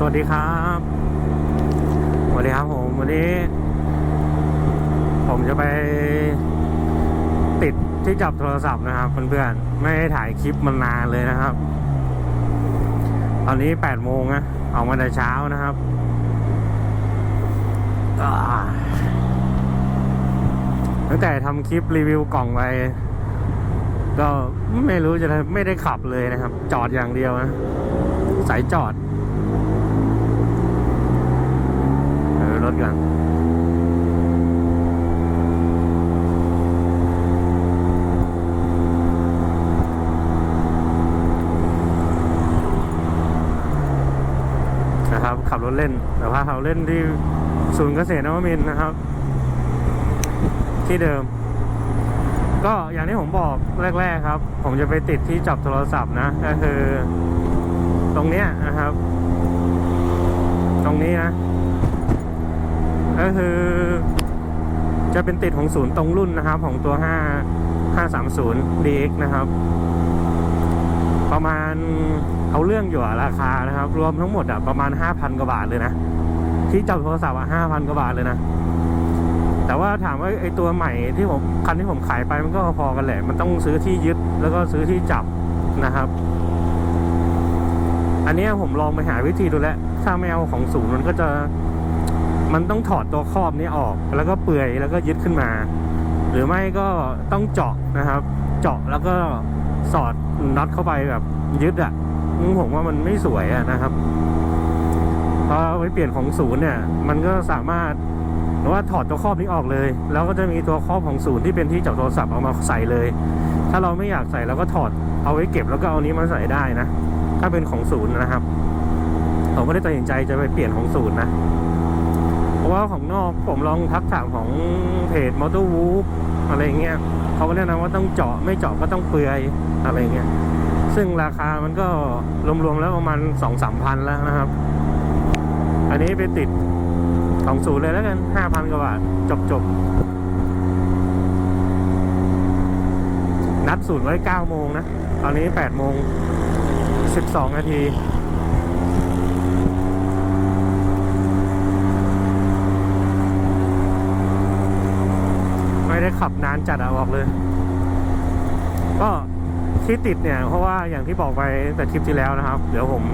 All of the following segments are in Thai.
สวัสดีครับสวัสดีครับผมวันนี้ ผมจะไปติดที่จับโทรศัพท์นะครับเพื่อนๆไม่ได้ถ่ายคลิปมานานเลยนะครับ ตอนนี้8โมงนะออกมาแต่เช้านะครับตั้งแต่ทำคลิปรีวิวกล่องไปก็ไม่รู้จะไม่ได้ขับเลยนะครับ จอดอย่างเดียวนะ สายจอด เออรถกันนะครับ ขับรถเล่น แต่ว่าเขาเล่นที่ศูนย์เกษตรนวมินนะครับ ที่เดิม ก็อย่างที่ผมบอกแรก ๆ ครับ ผมจะไปติดที่จับโทรศัพท์นะ ก็คือ ตรงเนี้ยนะครับ ตรงนี้นะ ก็คือ จะเป็นติดของศูนย์ตรงรุ่นนะครับ ของตัว 5 530 DX นะครับ ประมาณเอาเรื่องอยู่ราคานะครับ รวมทั้งหมดอะประมาณ 5,000 กว่าบาทเลยนะ ที่จับโทรศัพท์อะ5,000 กว่าบาทเลยนะ แต่ว่าถามว่าไอ้ตัวใหม่ที่ผมคันที่ผมขายไปมันก็พอกันแหละ มันต้องซื้อที่ยึดแล้วก็ซื้อที่จับนะครับ อันนี้ผมลองไปหาวิธีดูแล้วถ้าไม่เอาของศูนย์มันก็จะ มันต้องถอดตัวครอบนี้ออก แล้วก็เปื่อยแล้วก็ยึดขึ้นมา หรือไม่ก็ต้องเจาะนะครับ เจาะแล้วก็สอดน็อตเข้าไปแบบยึดอะ่ะผมว่ามันไม่สวยอะนะครับพอไปเปลี่ยนของศูนย์เนี่ย มันก็สามารถหรือว่าถอดตัวครอบนี้ออกเลย แล้วก็จะมีตัวครอบของศูนย์ที่เป็นที่จับโทรศัพท์เอามาใส่เลย ถ้าเราไม่อยากใส่เราก็ถอดเอาไว้เก็บแล้วก็เอานี้มาใส่ได้นะ ถ้าเป็นของศูนย์นะครับผมไม่ได้ตัดสินใจจะไปเปลี่ยนของศูนย์นะ เพราะว่าของนอกผมลองทักถามของเพจมอเตอร์วูฟอะไรเงี้ยเขาก็แนะนำว่าต้องเจาะไม่เจาะก็ต้องเปลือยอะไรเงี้ยซึ่งราคามันก็รวมๆแล้วประมาณสองสามพันแล้วนะครับ อันนี้ไปติดของศูนย์เลยแล้วกันห้าพันกว่าบาทจบจบๆนัดศูนย์ไว้เก้าโมงนะ ตอนนี้แปดโมงสิบสองนาที ไม่ได้ ขับนานจัดอะบอกเลย ก็ที่ติดเนี่ยเพราะว่าอย่างที่บอกไปแต่ทริปที่แล้วนะครับ เดี๋ยวผม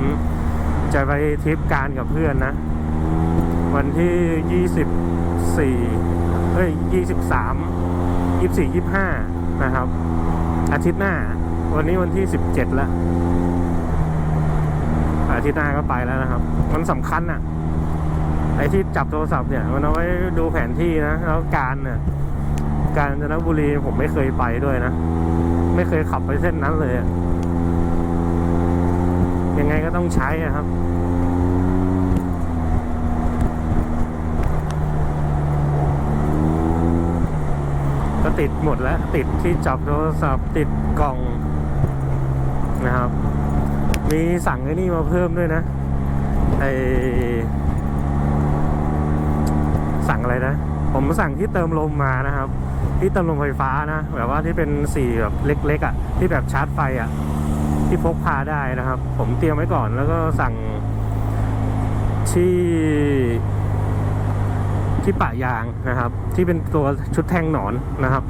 จะไปทริปการกับเพื่อนนะ วันที่ยี่สิบสี่เอ้ยยี่สิบสามยี่สี่ยี่ห้านะครับ อาทิตย์หน้า วันนี้วันที่สิบเจ็ดแล้ว อาทิตย์หน้าก็ไปแล้วนะครับ มันสำคัญอะไอ้ที่จับโทรศัพท์เนี่ย มันเอาไว้ดูแผนที่นะ แล้วการเนี่ย กาญจนบุรีผมไม่เคยไปด้วยนะ ไม่เคยขับไปเส้นนั้นเลย ยังไงก็ต้องใช้ะครับก็ติดหมดแล้ว ติดที่จับโทรศัพท์ติดกล่องนะครับ มีสั่งไอ้นี่มาเพิ่มด้วยนะไอสั่งอะไรนะ ผมสั่งที่เติมลมมานะครับ ที่เติมลมไฟฟ้านะแบบว่าที่เป็นสี่แบบเล็กๆอะ่ะ ที่แบบชาร์จไฟอะ่ะ ที่พกพาได้นะครับ ผมเตรียมไว้ก่อนแล้วก็สั่งที่ ที่ปะยางนะครับ ที่เป็นตัวชุดแทงหนอนนะครับ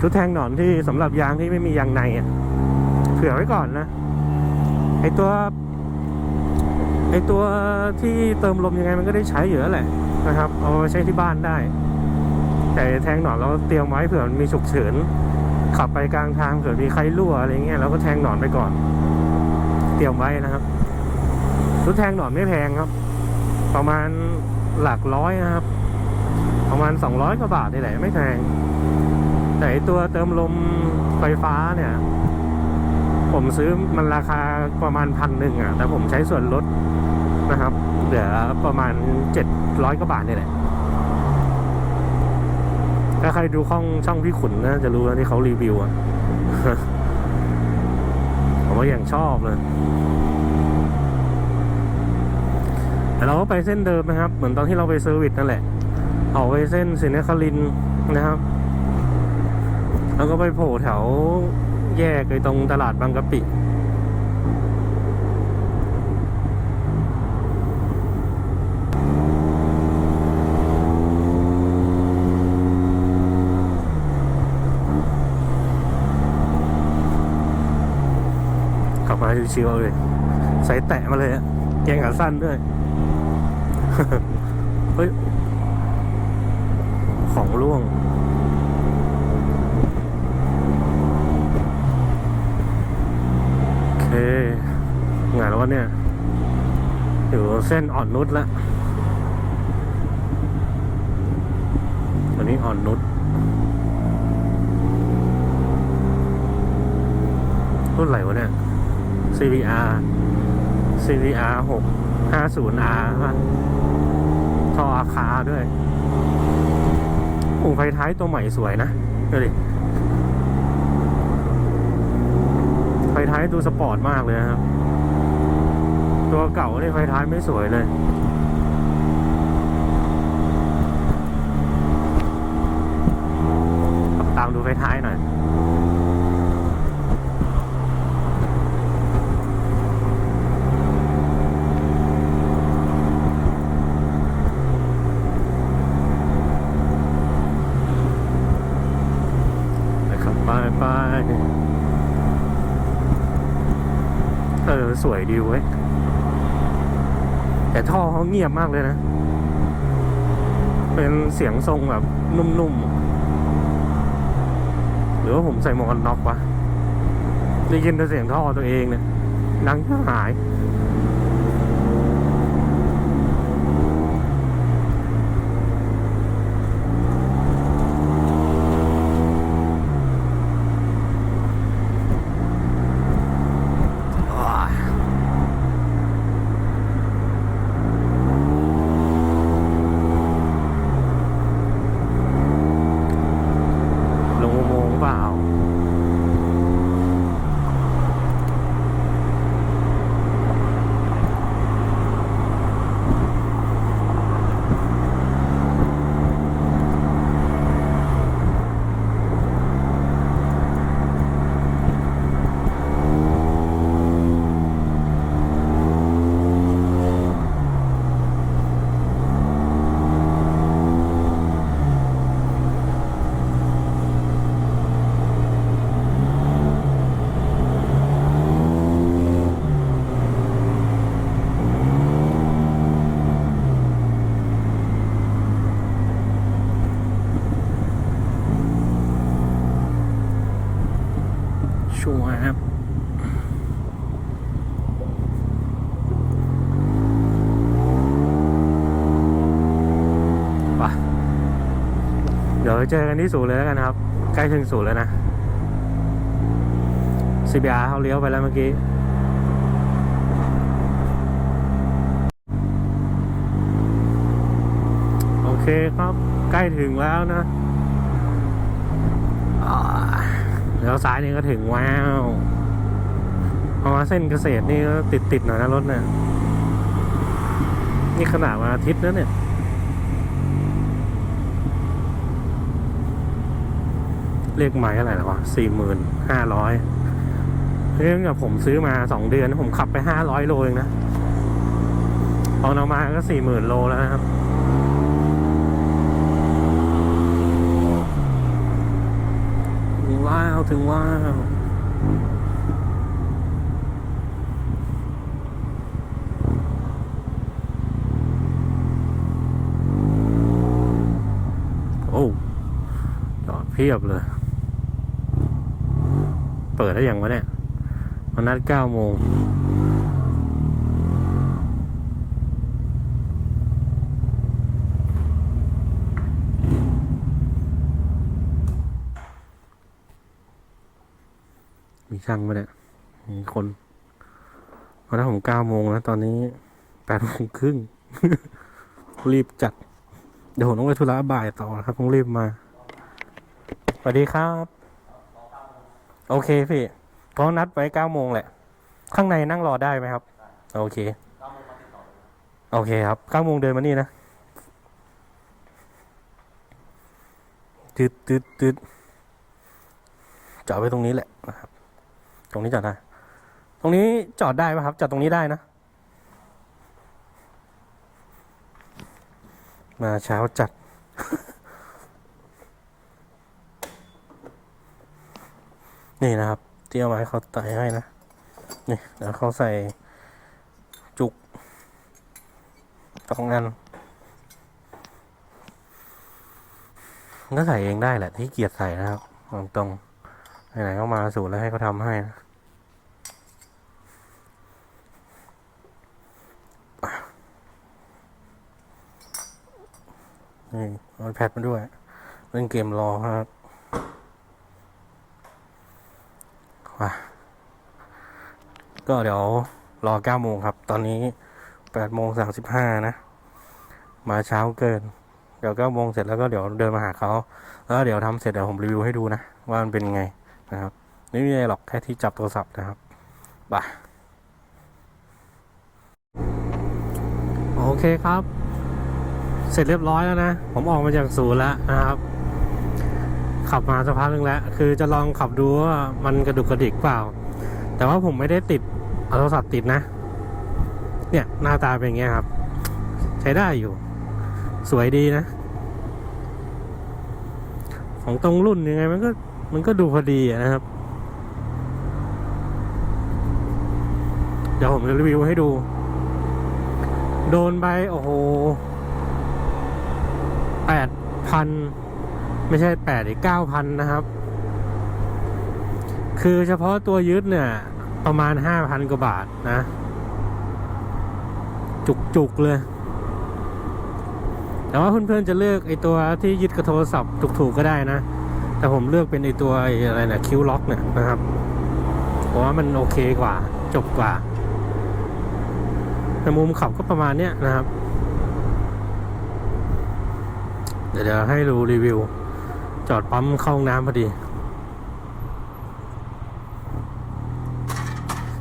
ชุดแทงหนอนที่สำหรับยางที่ไม่มียางในอะเผื่อไว้ก่อนนะไอตัวไอตัวที่เติมลมยังไงมันก็ได้ใช้อยู่แล้วแหละนะครับ เอามาใช้ที่บ้านได้ แต่แทงหนอนเราเตรียมไว้เผื่อมันมีฉุกเฉินขับไปกลางทางเผื่อมีใครรั่วอะไรเงี้ยเราก็แทงหนอนไปก่อน เตรียมไว้นะครับชุดแทงหนอนไม่แพงครับ ประมาณหลักร้อยนะครับ ประมาณสองร้อยกว่าบาทนี่แหละไม่แพงแต่ตัวเติมลมไฟฟ้าเนี่ย ผมซื้อมันราคาประมาณพันหนึ่งอะแต่ผมใช้ส่วนลดนะครับเหลือประมาณเจ็ดร้อยกว่าบาทนี่แหละ ถ้าใครดูช่องช่องพี่ขุนนะจะรู้นะที่เขารีวิวอะผมว่าอย่างชอบเลย แต่เราก็ไปเส้นเดิมนะครับ เหมือนตอนที่เราไปเซอร์วิสนั่นแหละออกไปเส้นสินครินนะครับ แล้วก็ไปโผล่แถวแยกไปตรงตลาดบางกะปิ ชิวๆเลย ใส่แตะมาเลยอะเกงขาสั้นด้วย เฮ้ย ของร่วง โอเคไงแล้ววะเนี่ยอยู่เส้นอ่อนนุชแล้ววันนี้อ่อนนุชรุ่นไหนวะเนี่ย CVR CVR 6 50R ท่ออาคาด้วยโอ้ไฟท้ายตัวใหม่สวยนะดูดิไฟท้ายดูสปอร์ตมากเลยครับ ตัวเก่าเนี่ยไฟท้ายไม่สวยเลยตามดูไฟท้ายหน่อย ไปครับไปไป เออ สวยดีเว้ย แต่ท่อเขาเงียบมากเลยนะ เป็นเสียงทรงแบบนุ่มๆ หรือว่าผมใส่หมวกกันน็อกวะได้ยินแต่เสียงท่อตัวเองเนี่ยดังหาย ลงอุโมงค์เปล่า ชัวร์ครับไปเดี๋ยวเจอกันที่ศูนย์เลยแล้วกันครับ ใกล้ถึงศูนย์แล้วนะ CBR เขาเลี้ยวไปแล้วเมื่อกี้โอเคครับ ใกล้ถึงแล้วนะอ่า แล้วซ้ายนี่ก็ถึงว้าวพอมาเส้นเกษตรนี่ก็ติดติดหน่อยนะรถเนี่ยนี่ขนาดวันอาทิตย์นะเนี่ยเรียกไม้อะไรนะวะสี่หมื่นห้าร้อยเรื่องกับผมซื้อมาสองเดือนผมขับไปห้าร้อยโลเองนะอนเอามาก็สี่หมื่นโลแล้วนะครับ ถึงว้าวถึงว้าวโอ้จอดเพียบเลย เปิดได้ยังวะเนี่ยวันนัดเก้าโมง ช่างไหมเนี่ยมีคนวันนั้นผมเก้าโมงแล้ว ตอนนี้แปดโมงครึ่งรีบจัด เดี๋ยวผมต้องไปธุระบ่ายต่อครับต้องรีบมาสวัสดีครับ โอเคพี่เขานัดไว้เก้าโมงแหละ ข้างในนั่งรอได้ไหมครับ โอเคโอเคครับเก้าโมงเดินมานี่นะตืดตืดตืดจอดไว้ตรงนี้แหละนะครับ ตรงนี้จอดได้ ตรงนี้จอดได้ไหมครับ จอดตรงนี้ได้นะ มาเช้าจัด นี่นะครับ เที่เอามาให้เขาไต่ให้นะ นี่เดี๋ยวเขาใส่จุกสองอันก็ใส่เองได้แหละที่เกียจใส่นะครับตรงไหนๆก็มาสูตรแล้วให้เขาทำให้นะ นี่เอาแพดมาด้วย เล่นเกมรอครับว้าก็เดี๋ยวรอเก้าโมงครับ ตอนนี้แปดโมงสามสิบห้านะ มาเช้าเกิน เดี๋ยวเก้าโมงเสร็จแล้วก็เดี๋ยวเดินมาหาเขา แล้วเดี๋ยวทำเสร็จเดี๋ยวผมรีวิวให้ดูนะ ว่ามันเป็นไงนะครับ ไม่มีอะไรหรอกแค่ที่จับโทรศัพท์นะครับบ่าโอเคครับ เสร็จเรียบร้อยแล้วนะ ผมออกมาจากศูนย์แล้วนะครับ ขับมาสักพักหนึงแล้ว คือจะลองขับดูว่ามันกระดุกกระดิกเปล่า แต่ว่าผมไม่ได้ติดเอาโทรศัพท์ติดนะ เนี่ยหน้าตาเป็นอย่างเงี้ยครับ ใช้ได้อยู่ สวยดีนะ ของตรงรุ่นยังไงมันก็มันก็ดูพอดีนะครับ เดี๋ยวผมจะรีวิวให้ดู โดนไปโอ้โห แปดพันไม่ใช่แปดอีกเก้าพันนะครับ คือเฉพาะตัวยึดเนี่ย ประมาณห้าพันกว่าบาทนะ จุกๆเลย แต่ว่าเพื่อนๆจะเลือกไอตัวที่ยึดกับโทรศัพท์ถูกๆก็ได้นะ แต่ผมเลือกเป็นไอตัวไอ้อะไรนะคิวล็อกเนี่ยนะครับเพราะว่ามันโอเคกว่า จบกว่าแต่มุมขับก็ประมาณเนี้ยนะครับ เดี๋ยวให้ดูรีวิว จอดปั๊มเข้าห้องน้ำพอดี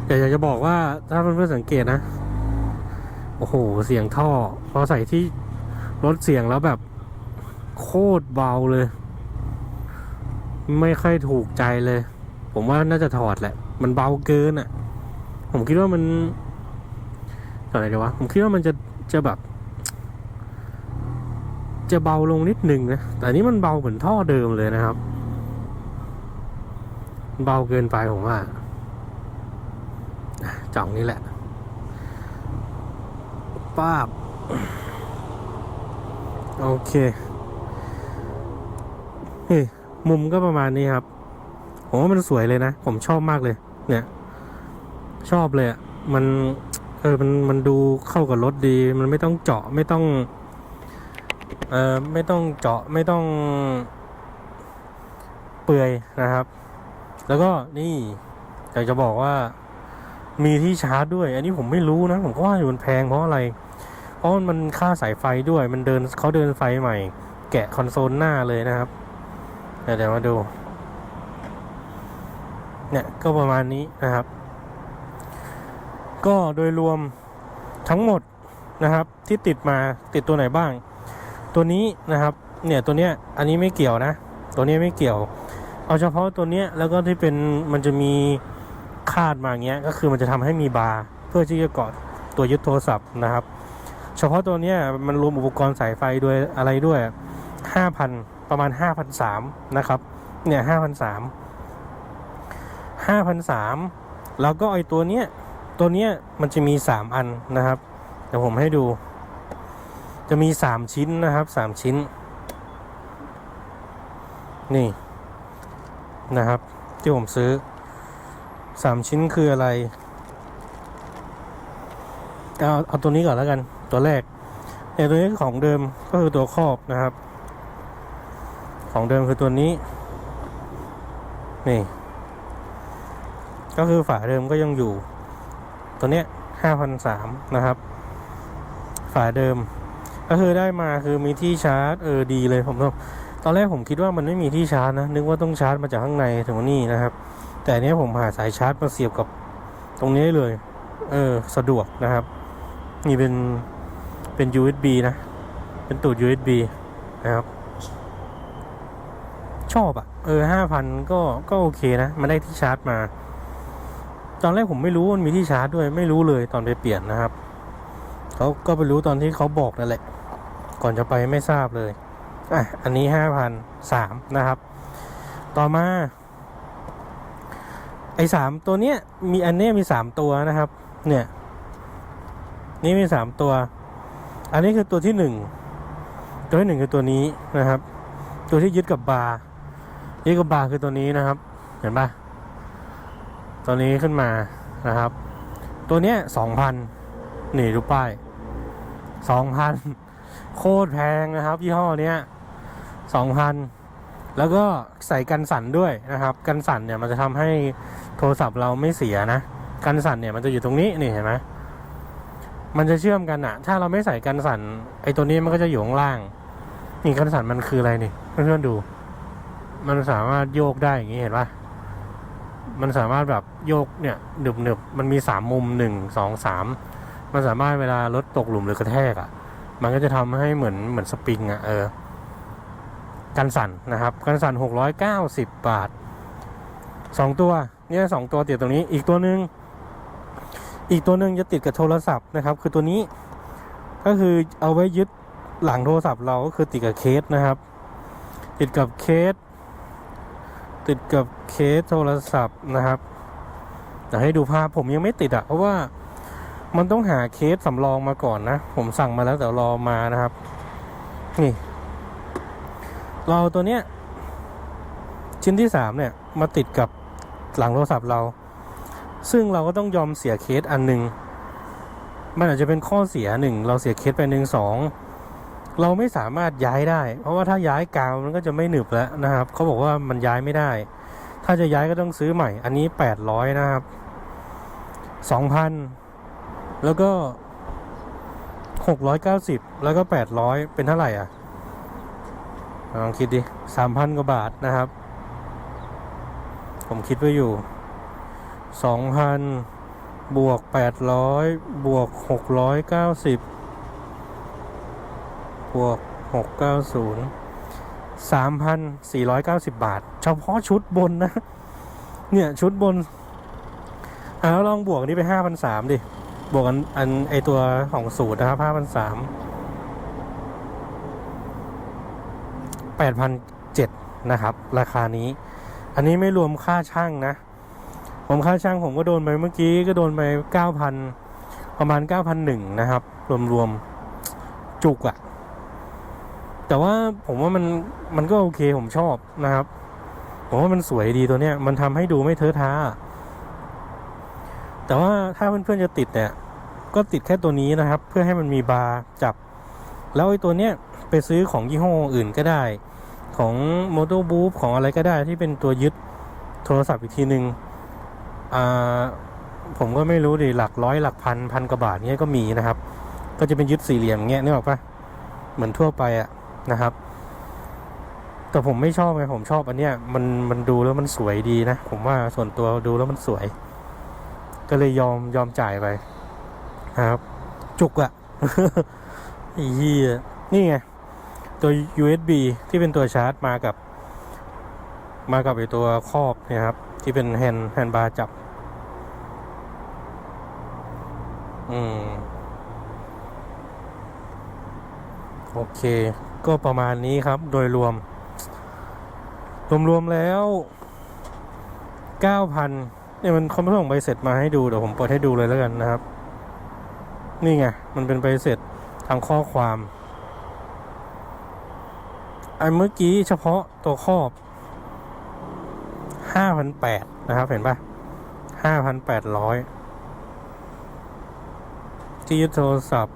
แต่อยากจะบอกว่าถ้าเพื่อนๆสังเกตนะ โอ้โห เสียงท่อ พอใส่ที่ลดเสียงแล้วแบบโคตรเบาเลย ไม่ค่อยถูกใจเลย ผมว่าน่าจะถอดแหละ มันเบาเกินอะ ผมคิดว่ามันอะไรดีวะผมคิดว่ามันจะจะแบบ จะเบาลงนิดหนึ่งนะ แต่นี้มันเบาเหมือนท่อเดิมเลยนะครับ เบาเกินไปผมว่าจ่องนี้แหละป้าบ โอเคเฮ้ยมุมก็ประมาณนี้ครับผมว่ามันสวยเลยนะ ผมชอบมากเลย เนี่ย ชอบเลยอะ่ะ มัน เออ มัน มันดูเข้ากับรถดี มันไม่ต้องเจาะ ไม่ต้อง เออไม่ต้องเจาะไม่ต้องเปื่อยนะครับ แล้วก็นี่อยากจะบอกว่ามีที่ชาร์จด้วย อันนี้ผมไม่รู้นะ ผมก็ว่าอยู่มันแพงเพราะอะไร เพราะมันค่าสายไฟด้วย มันเดินเขาเดินไฟใหม่ แกะคอนโซลหน้าเลยนะครับ เดี๋ยวเดี๋ยวมาดู เนี่ยก็ประมาณนี้นะครับ ก็โดยรวมทั้งหมดนะครับ ที่ติดมาติดตัวไหนบ้าง ตัวนี้นะครับเนี่ยตัวเนี้ยอันนี้ไม่เกี่ยวนะ ตัวนี้ไม่เกี่ยว เอาเฉพาะตัวเนี้ยแล้วก็ที่เป็นมันจะมีคาดมาอย่างเงี้ยก็คือมันจะทำให้มีบาร์เพื่อที่จะเกาะตัวยึดโทรศัพท์นะครับ เฉพาะตัวเนี้ยมันรวมอุปกรณ์สายไฟด้วยอะไรด้วยห้าพันประมาณห้าพันสามนะครับเนี่ยห้าพันสามห้าพันสามแล้วก็ไอตัวเนี้ยตัวเนี้ยมันจะมีสามอันนะครับเดี๋ยวผมให้ดู จะมีสามชิ้นนะครับสามชิ้น นี่นะครับ ที่ผมซื้อสามชิ้นคืออะไร เอาเอาตัวนี้ก่อนแล้วกัน ตัวแรกเนี่ยตัวนี้ของเดิมก็คือตัวครอบนะครับ ของเดิมคือตัวนี้ นี่ ก็คือฝาเดิมก็ยังอยู่ ตัวเนี้ยห้าพันสามนะครับ ฝาเดิม ก็คือได้มาคือมีที่ชาร์จเออดีเลยผมตตอนแรกผมคิดว่ามันไม่มีที่ชาร์จนะ นึกว่าต้องชาร์จมาจากข้างในถึงนี่นะครับ แต่เนี้ยผมหาสายชาร์จมาเสียบกับตรงนี้เลย เออสะดวกนะครับนี่เป็นเป็น USB นะ เป็นตูด USB นะครับ ชอบอะ่ะ เออห้าพันก็ก็โอเคนะมันได้ที่ชาร์จมา ตอนแรกผมไม่รู้มันมีที่ชาร์จด้วย ไม่รู้เลยตอนไปเปลี่ยนนะครับ เขาก็ไปรู้ตอนที่เขาบอกนั่นแหละ ก่อนจะไปไม่ทราบเลย อะ อันนี้ห้าพันสามนะครับ ต่อมา ไอ้สามตัวเนี้ย มีอันเนี้ยมีสามตัวนะครับ เนี่ย นี่มีสามตัว อันนี้คือตัวที่หนึ่ง ตัวที่หนึ่งคือตัวนี้นะครับ ตัวที่ยึดกับบาร์ยึดกับบาร์คือตัวนี้นะครับ เห็นปะตัวนี้ขึ้นมานะครับ ตัวเนี้ยสองพันนี่ดูป้าย สองพันโคตรแพงนะครับ ยี่ห้อเนี้ยสองพันแล้วก็ใส่กันสั่นด้วยนะครับ กันสั่นเนี่ยมันจะทำให้โทรศัพท์เราไม่เสียนะ กันสั่นเนี่ยมันจะอยู่ตรงนี้นี่เห็นไหมมันจะเชื่อมกันอะถ้าเราไม่ใส่กันสั่นไอตัวนี้มันก็จะอยู่ข้างล่าง นี่กันสั่นมันคืออะไรนี่เพื่อนๆดู มันสามารถโยกได้อย่างนี้เห็นปะมันสามารถแบบโยกเนี่ยหนึบหนึบมันมีสามมุมหนึ่งสองสาม มันสามารถเวลารถตกหลุมหรือกระแทกอะมันก็จะทำให้เหมือนเหมือนสปริงอะเออกันสั่นนะครับกันสั่นหกร้อยเก้าสิบบาทสองตัวเนี่ยสองตัวติดตรงนี้อีกตัวหนึ่งอีกตัวหนึ่งจะติดกับโทรศัพท์นะครับ คือตัวนี้ก็คือเอาไว้ยึดหลังโทรศัพท์เราก็คือติดกับเคสนะครับ ติดกับเคส ติดกับเคสโทรศัพท์นะครับแต่ให้ดูภาพผมยังไม่ติดอะเพราะว่า มันต้องหาเคสสำรองมาก่อนนะ ผมสั่งมาแล้วแต่รอมานะครับ นี่เราเอตัวเนี้ย ชิ้นที่สามเนี่ย มาติดกับหลังโทรศัพท์เรา ซึ่งเราก็ต้องยอมเสียเคสอันหนึ่งมันอาจจะเป็นข้อเสียหนึ่งเราเสียเคสไปหนึ่งสองเราไม่สามารถย้ายได้ เพราะว่าถ้าย้ายกาวมันก็จะไม่หนึบแล้วนะครับเขาบอกว่ามันย้ายไม่ได้ ถ้าจะย้ายก็ต้องซื้อใหม่ อันนี้แปดร้อยนะครับสองพัน แล้วก็หกร้อยเก้าสิบแล้วก็แปดร้อยเป็นเท่าไหร่อะลองคิดดิสามพันกว่าบาทนะครับ ผมคิดไว้อยู่สองพันบวกแปดร้อยบวกหกร้อยเก้าสิบบวกหกเก้าศูนย์สามพันสี่ร้อยเก้าสิบบาท เฉพาะชุดบนนะ เนี่ย ชุดบนอ่าแล้วลองบวกนี้ไปห้าพันสามดิ บวกอันอันไอตัวของสูตรนะครับห้าพันสามแปดพันเจ็ดนะครับ ราคานี้ อันนี้ไม่รวมค่าช่างนะ ผมค่าช่างผมก็โดนไปเมื่อกี้ก็โดนไปเก้าพันประมาณเก้าพันหนึ่งนะครับ รวมๆ จุกอะแต่ว่าผมว่ามันมันก็โอเคผมชอบนะครับ ผมว่ามันสวยดีตัวเนี้ย มันทำให้ดูไม่เทอะท้าแต่ว่าถ้าเพื่อนๆจะติดเนี่ย ก็ติดแค่ตัวนี้นะครับ เพื่อให้มันมีบาร์จับ แล้วไอ้ตัวเนี้ยไปซื้อของยี่ห้ออื่นก็ได้ ของ m o t o b o o ของอะไรก็ได้ที่เป็นตัวยึดโทรศัพท์อีกทีหนึ่งอ่าผมก็ไม่รู้ดิหลักร้อยหลักพันพันกว่าบาทเนี้ยก็มีนะครับ ก็จะเป็นยึดสี่เหลี่ยมเงี้ยนึกออกปะเหมือนทั่วไปอะนะครับ แต่ผมไม่ชอบไงผมชอบอันเนี้ยมันมันดูแล้วมันสวยดีนะ ผมว่าส่วนตัวดูแล้วมันสวย ก็เลยยอมยอมจ่ายไป นะครับ จุกอะเหี้ยนี่ไง ตัว USB ที่เป็นตัวชาร์จมากับ มากับไอตัวครอบเนี่ยครับ ที่เป็นแฮนด์แฮนด์บาร์จับ อืม โอเค ก็ประมาณนี้ครับโดยรวม รวม ๆ แล้ว9,000เนี่ยมันเขาส่งใบเสร็จมาให้ดู เดี๋ยวผมเปิดให้ดูเลยแล้วกันนะครับ นี่ไง มันเป็นใบเสร็จทางข้อความไอันเมื่อกี้เฉพาะตัวครอบห้าพันแปดนะครับ เห็นปะห้าพันแปดร้อยที่ยึดโทรศัพท์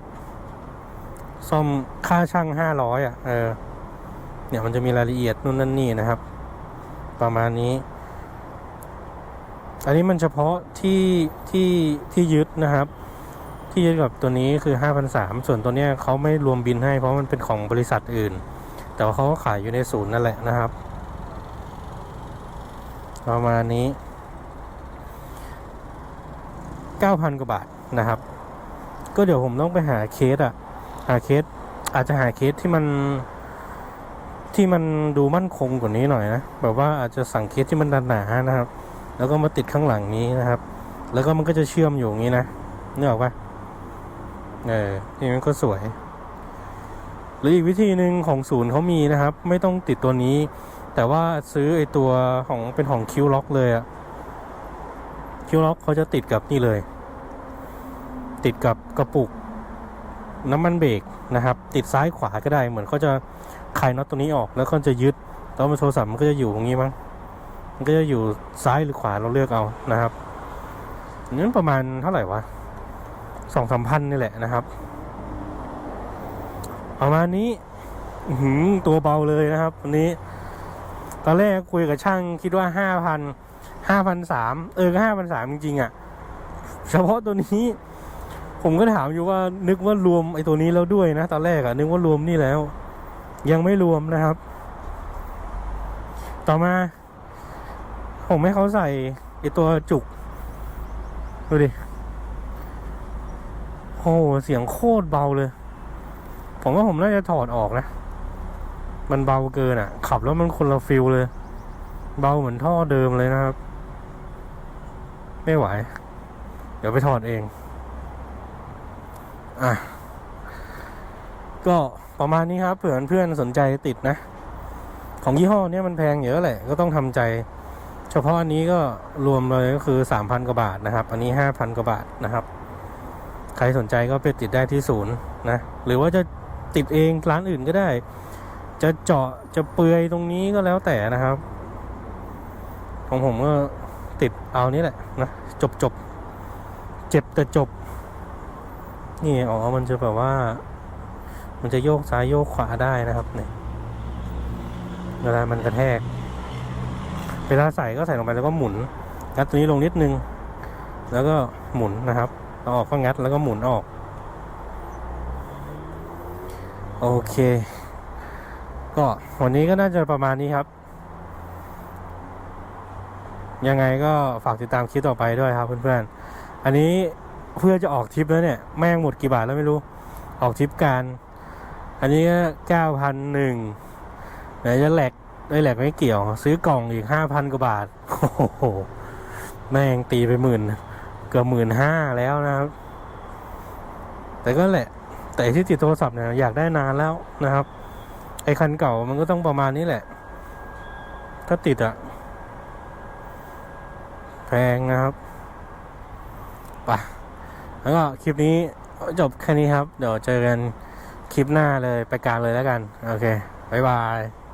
ซ่อมค่าช่างห้าร้อยอะ เออ เนี่ยมันจะมีรายละเอียดนู่นนั่นนี่นะครับ ประมาณนี้ อันนี้มันเฉพาะที่ที่ที่ยึดนะครับ ที่ยึดกับตัวนี้คือห้าพันสามส่วนตัวเนี้ยเขาไม่รวมบินให้เพราะมันเป็นของบริษัทอื่น แต่ว่าเขาก็ขายอยู่ในศูนย์นั่นแหละนะครับ ประมาณนี้ 9,000 กว่าบาทนะครับ ก็เดี๋ยวผมต้องไปหาเคสอะหาเคสอาจจะหาเคสที่มันที่มันดูมั่นคงกว่านี้หน่อยนะแบบว่าอาจจะสั่งเคสที่มันหนาๆนะครับ แล้วก็มาติดข้างหลังนี้นะครับ แล้วก็มันก็จะเชื่อมอยู่อย่างนี้นะนึกออกปะ เออนี่มันก็สวย หรืออีกวิธีหนึ่งของศูนย์เขามีนะครับ ไม่ต้องติดตัวนี้ แต่ว่าซื้อไอตัวของเป็นของคิวล็อกเลยอะคิวล็อกเขาจะติดกับนี่เลย ติดกับกระปุก น้ำมันเบรกนะครับ ติดซ้ายขวาก็ได้ เหมือนเขาจะคลายน็อตตัวนี้ออกแล้วก็จะยึดตอนมาโทรศัพท์มันก็จะอยู่ตรงนี้มั้งมันก็จะอยู่ซ้ายหรือขวาเราเลือกเอานะครับนนั้นประมาณเท่าไหร่วะ สองสามพันนี่แหละนะครับ ประมาณนี้หือตัวเบาเลยนะครับวันนี้ ตอนแรกคุยกับช่างคิดว่าห้าพันห้าพันสามเออก็ห้าพันสามจริงๆอะ่ะ เฉพาะตัวนี้ ผมก็ถามอยู่ว่านึกว่ารวมไอ้ตัวนี้แล้วด้วยนะ ตอนแรกอะ่ะ นึกว่ารวมนี่แล้ว ยังไม่รวมนะครับ ต่อมา ผมให้เขาใส่ไอ้ตัวจุก ดูดิ อ้โห เสียงโคตรเบาเลย ผมว่าผมน่าจะถอดออกนะ มันเบาเกินอะ ขับแล้วมันคนละฟิลเลย เบาเหมือนท่อเดิมเลยนะครับ ไม่ไหว เดี๋ยวไปถอดเอง อะ ก็ประมาณนี้ครับ เผื่อเพื่อนสนใจติดนะ ของยี่ห้อเนี้ยมันแพงเยอะแหละ ก็ต้องทำใจ เฉพาะอันนี้ก็รวมเลยก็คือสามพันกว่าบาทนะครับ อันนี้ห้าพันกว่าบาทนะครับ ใครสนใจก็ไปติดได้ที่ศูนย์นะ หรือว่าจะติดเองร้านอื่นก็ได้ จะเจาะจะเปือยตรงนี้ก็แล้วแต่นะครับ ของผมก็ติดเอานี้แหละนะจบจบเจ็บแต่จบ นี่อ๋อมันจะแบบว่า มันจะโยกซ้ายโยกขวาได้นะครับเนี่ยเวลามันกระแทก เวลาใส่ก็ใส่ลงไปแล้วก็หมุนงัดตัวนี้ลงนิดนึง แล้วก็หมุนนะครับ ออกก็งัดแล้วก็หมุนออก โอเค ก็วันนี้ก็น่าจะประมาณนี้ครับ ยังไงก็ฝากติดตามคลิปต่อไปด้วยครับเพื่อนๆ อันนี้เพื่อจะออกทริปแล้วเนี่ย แม่งหมดกี่บาทแล้วไม่รู้ ออกทริปการ อันนี้ก็เก้าพันหนึ่งไหนจะแหลกได้แหลกไม่เกี่ยว ซื้อกล่องอีกห้าพันกว่าบาท โอ้โห แม่งตีไปหมื่น เกือบหมื่นห้าแล้วนะครับ แต่ก็แหละ แต่ที่ติดโทรศัพท์เนี่ยอยากได้นานแล้วนะครับ ไอ้คันเก่ามันก็ต้องประมาณนี้แหละ ถ้าติดอะแพงนะครับปะแล้วก็คลิปนี้จบแค่นี้ครับ เดี๋ยวเจอกันคลิปหน้าเลยไปการเลยแล้วกัน โอเค บ๊ายบาย